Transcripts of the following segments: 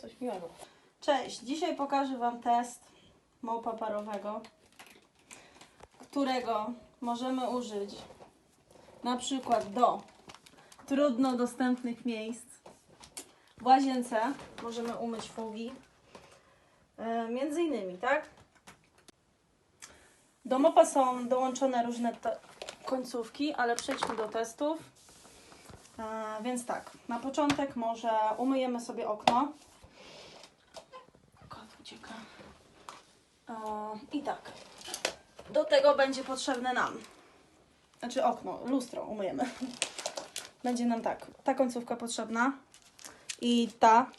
coś miłego. Cześć, dzisiaj pokażę Wam test mopa parowego, którego możemy użyć na przykład do trudno dostępnych miejsc. W łazience możemy umyć fugi. E, między innymi, tak? Do mopa są dołączone różne końcówki, ale przejdźmy do testów. E, więc tak, na początek może umyjemy sobie okno. I tak, do tego będzie potrzebne nam, znaczy okno, lustro umyjemy. Będzie nam tak, ta końcówka potrzebna i ta,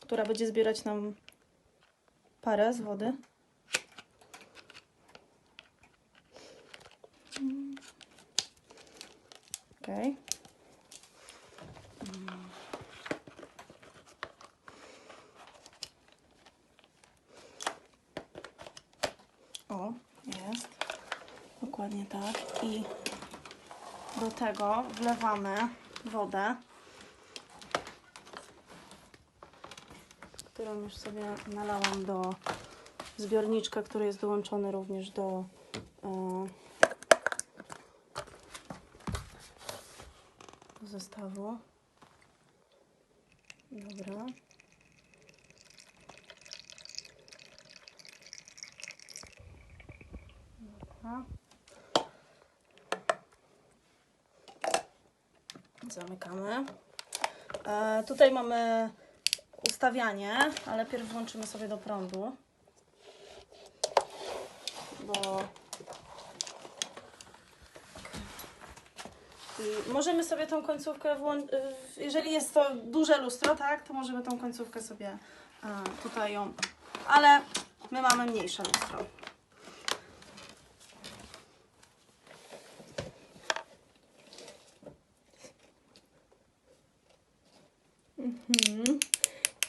która będzie zbierać nam parę z wody. Okej. O, jest. Dokładnie tak. I do tego wlewamy wodę, którą już sobie nalałam do zbiorniczka, który jest dołączony również do e, zestawu. Dobra. Dobra. Zamykamy. E, tutaj mamy ustawianie, ale pierw włączymy sobie do prądu. Bo I możemy sobie tą końcówkę włączyć, jeżeli jest to duże lustro, tak, to możemy tą końcówkę sobie e, tutaj ją, ale my mamy mniejsze lustro. Mhm.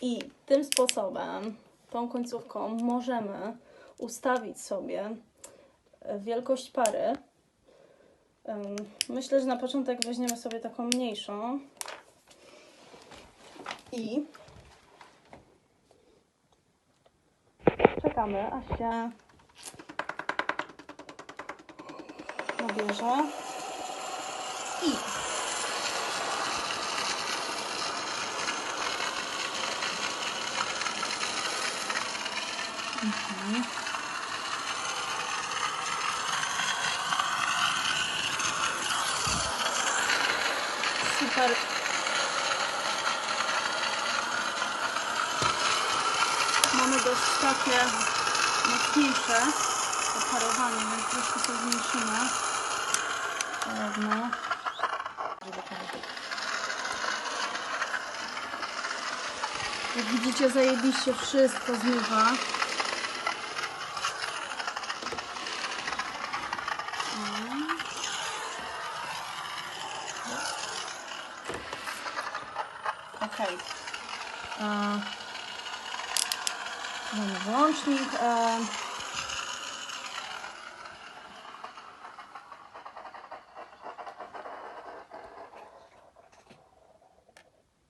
I tym sposobem, tą końcówką możemy ustawić sobie wielkość pary. Myślę, że na początek weźmiemy sobie taką mniejszą. I czekamy, aż się nabierze. I Mhm. super. Mamy dość takie mocniejsze oparowanie, więc troszkę to zmniejszymy. Równo. Jak widzicie, zajebiście wszystko zmywa. Okej. E, Mamy włącznik. e.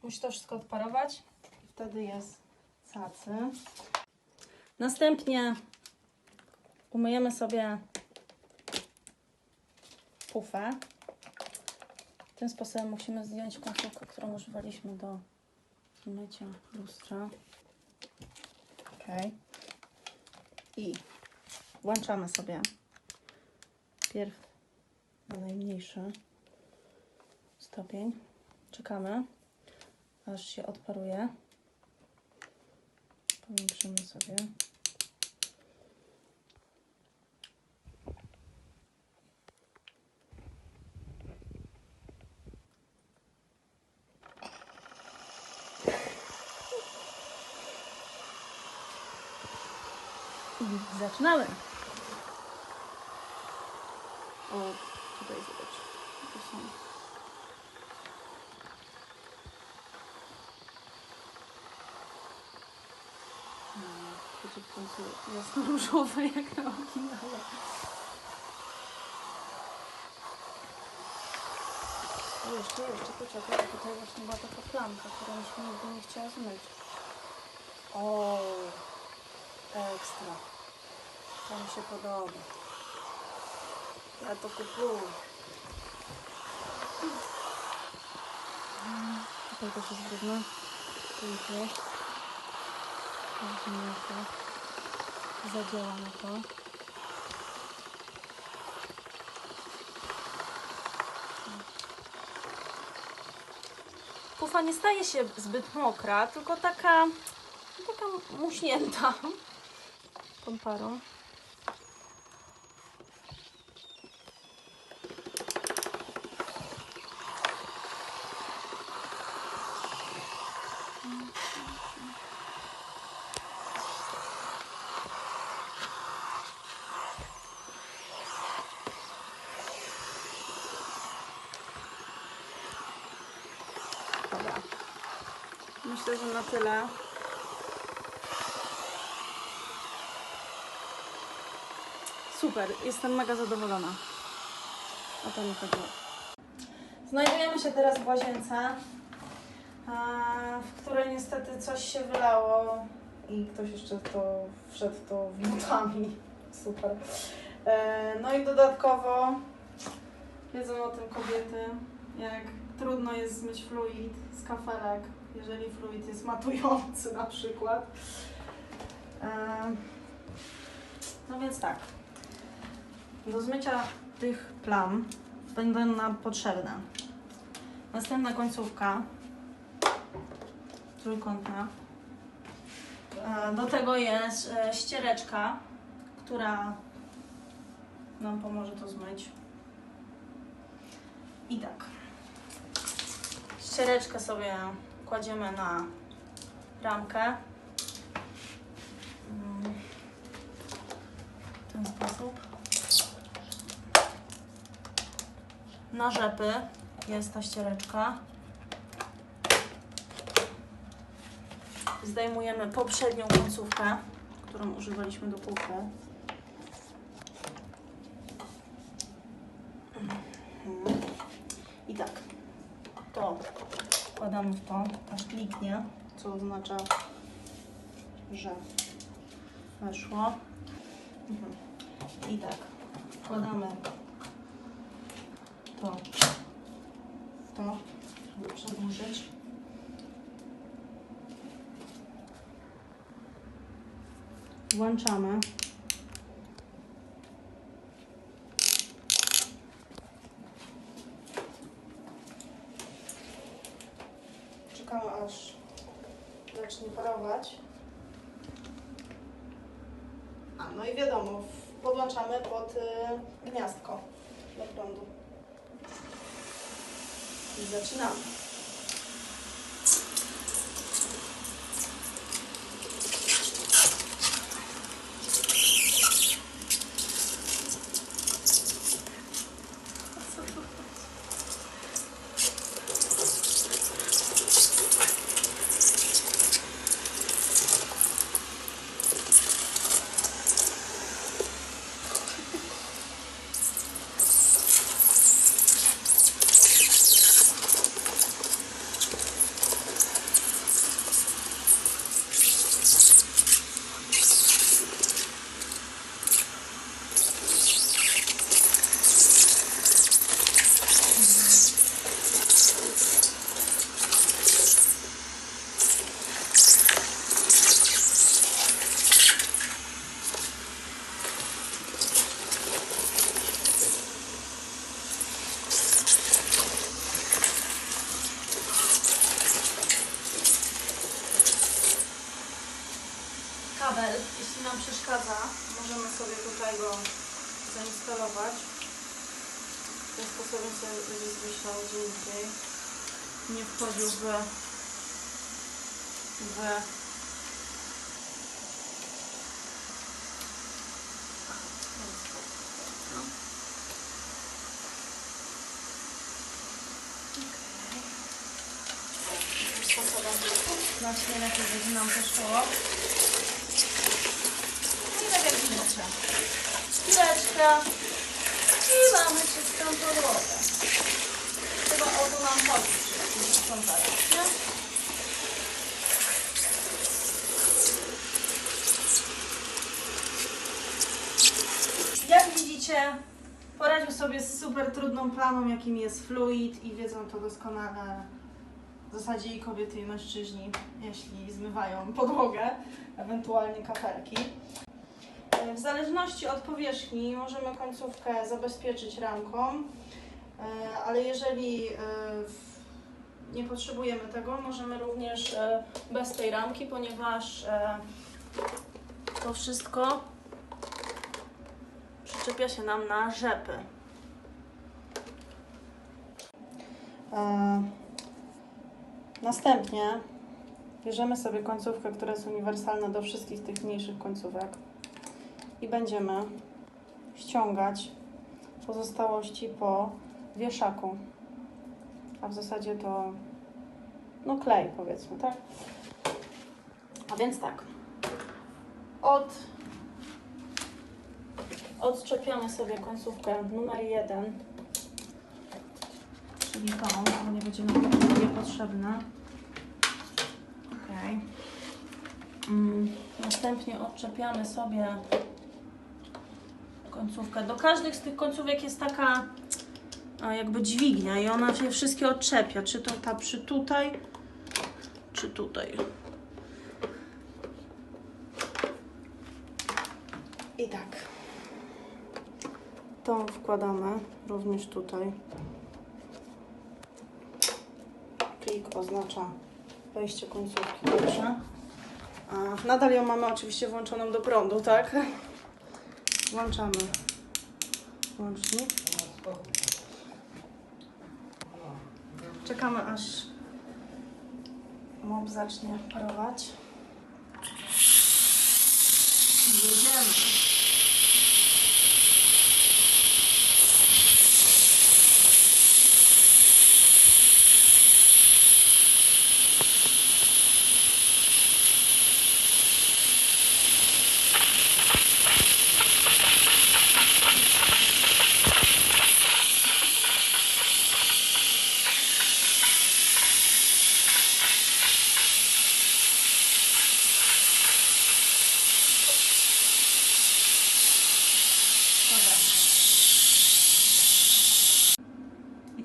Musi to wszystko odparować wtedy jest cacy. Następnie umyjemy sobie pufę. Tym sposobem musimy zdjąć końcówkę, którą używaliśmy do mycia lustra. Ok. I włączamy sobie pierw na najmniejszy stopień. Czekamy, aż się odparuje. Połączymy sobie. I zaczynamy. O, tutaj zobacz. To są. No, Wiecie, w końcu jasno różowe jak na oryginale. O, jeszcze, jeszcze poczekaj, tutaj właśnie była taka plamka, mi się nigdy nie chciała zmyć. O, ekstra. To mi się podoba. Ja to kupuję. Mm, Tutaj też jest brudno. Tu i tu. Weźmiemy to. Zadziałamy to. Pufa nie staje się zbyt mokra, tylko taka, taka muśnięta tą parą. Dobra. Myślę, że na tyle. Super, jestem mega zadowolona. O to mi chodziło. Znajdujemy się teraz w łazience, w której niestety coś się wylało i ktoś jeszcze to wszedł to butami. Super. E, No i dodatkowo wiedzą o tym kobiety, jak trudno jest zmyć fluid z kafelek, jeżeli fluid jest matujący na przykład. No więc tak. Do zmycia tych plam będą nam potrzebne następna końcówka trójkątna. E, Do tego jest e, ściereczka, która nam pomoże to zmyć. I tak. Ściereczkę sobie kładziemy na ramkę. Mm, W ten sposób. Na rzepy jest ta ściereczka. Zdejmujemy poprzednią końcówkę, którą używaliśmy do pupy. Mhm. I tak, to wkładamy w to, aż kliknie, co oznacza, że weszło. Mhm. I tak, wkładamy to w to, żeby przedłużyć. Włączamy. Czekamy aż zacznie parować. A, no i wiadomo, podłączamy pod y, gniazdko do prądu. I zaczynamy. kabel, jeśli nam przeszkadza, możemy sobie tutaj go zainstalować. Tym sposobem sobie będzie zmyślał gdzie indziej. Nie wchodził w, w znacznie lepiej będzie nam to szło. I tak jak widzicie, Zalewamy wszystką podłogę. Chyba o to nam chodzi przy nie? Jak widzicie, poradził sobie z super trudną planą, jakim jest fluid i wiedzą to doskonale w zasadzie i kobiety, i mężczyźni, jeśli zmywają podłogę, ewentualnie kafelki. W zależności od powierzchni możemy końcówkę zabezpieczyć ramką, e, ale jeżeli e, nie potrzebujemy tego, możemy również e, bez tej ramki, ponieważ to wszystko przyczepia się nam na rzepy. Następnie bierzemy sobie końcówkę, która jest uniwersalna do wszystkich tych mniejszych końcówek i będziemy ściągać pozostałości po wieszaku. A w zasadzie to no klej powiedzmy, tak? A więc tak. Od odczepiamy sobie końcówkę numer jeden, czyli tą, bo nie będzie nam drugie potrzebne. Ok. Mm, następnie odczepiamy sobie końcówkę. Do każdych z tych końcówek jest taka jakby dźwignia i ona się wszystkie odczepia. Czy to ta przy tutaj, czy tutaj. I tak. Tą wkładamy również tutaj. Klik oznacza wejście końcówki dobrze. A nadal ją mamy oczywiście włączoną do prądu, tak? Włączamy łącznik. Czekamy aż mop zacznie parować. Jedziemy.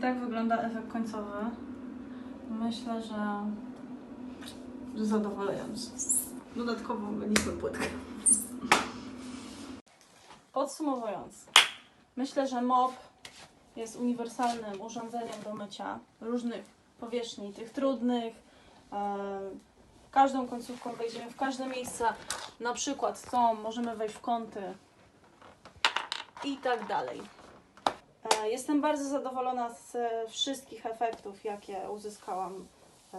Tak wygląda efekt końcowy. Myślę, że, że zadowalający. Dodatkowo mieliśmy płytkę. Podsumowując, myślę, że mop jest uniwersalnym urządzeniem do mycia różnych powierzchni, tych trudnych. e, Każdą końcówką wejdziemy w każde miejsca. Na przykład są, możemy wejść w kąty, i tak dalej. E, Jestem bardzo zadowolona z wszystkich efektów, jakie uzyskałam e,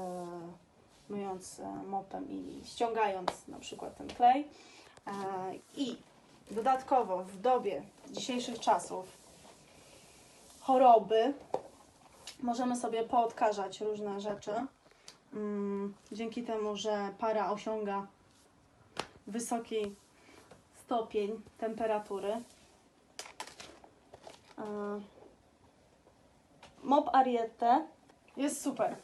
myjąc e, mopem i ściągając na przykład ten klej. I dodatkowo w dobie dzisiejszych czasów choroby możemy sobie poodkażać różne rzeczy. Mm, Dzięki temu, że para osiąga wysoki stopień temperatury, Mop Ariete jest super.